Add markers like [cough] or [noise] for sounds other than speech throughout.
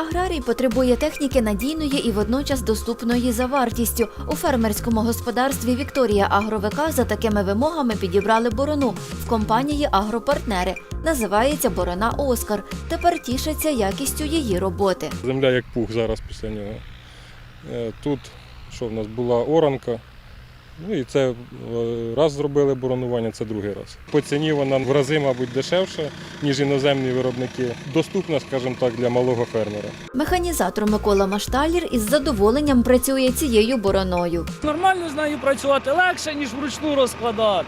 Аграрій потребує техніки надійної і водночас доступної за вартістю. У фермерському господарстві Вікторія Агровика за такими вимогами підібрали борону в компанії Агропартнери. Називається борона Оскар. Тепер тішаться якістю її роботи. Земля як пух зараз після нього. Е, Тут що в нас була оранка. Ну і це е, раз зробили боронування, це другий раз. По ціні вона в рази, мабуть, дешевша, ніж іноземні виробники. Доступна, скажімо так, для малого фермера. Механізатор Микола Машталір із задоволенням працює цією бороною. Нормально з нею працювати легше, ніж вручну розкладати.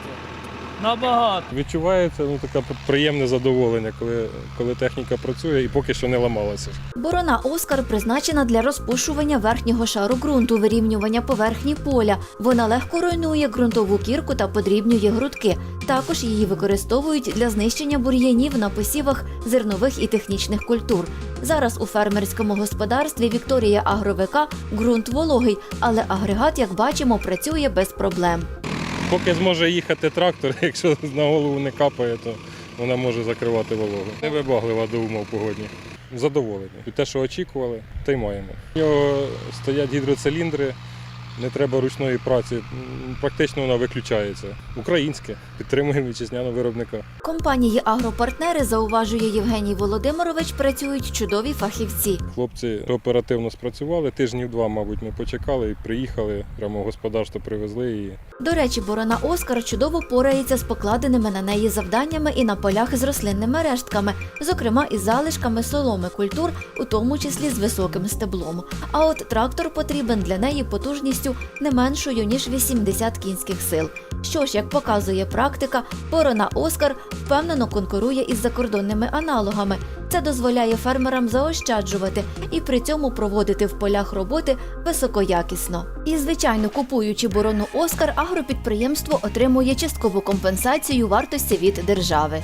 Набагато. Відчувається ну, таке приємне задоволення, коли, коли техніка працює і поки що не ламалася. Борона Оскар призначена для розпушування верхнього шару ґрунту, вирівнювання поверхні поля. Вона легко руйнує ґрунтову кірку та подрібнює грудки. Також її використовують для знищення бур'янів на посівах зернових і технічних культур. Зараз у фермерському господарстві Вікторія Агровика ґрунт вологий, але агрегат, як бачимо, працює без проблем. Поки зможе їхати трактор, [laughs] якщо на голову не капає, то вона може закривати вологу. Невибаглива до умов погодні. Задоволені. Те, що очікували, те й маємо. У нього стоять гідроциліндри, не треба ручної праці. Практично вона виключається. Українське, підтримуємо вітчизняного виробника. Компанії Агропартнери, зауважує Євгеній Володимирович, працюють чудові фахівці. Хлопці оперативно спрацювали, тижнів два, мабуть, ми почекали і приїхали, прямо господарство привезли і До речі, борона Оскар чудово порається з покладеними на неї завданнями і на полях з рослинними рештками, зокрема із залишками соломи культур, у тому числі з високим стеблом. А от трактор потрібен для неї потужністю не меншою ніж 80 кінських сил. Що ж, як показує практика, борона Оскар впевнено конкурує із закордонними аналогами. Це дозволяє фермерам заощаджувати і при цьому проводити в полях роботи високоякісно. І, звичайно, купуючи борону Оскар, агропідприємство отримує часткову компенсацію вартості від держави.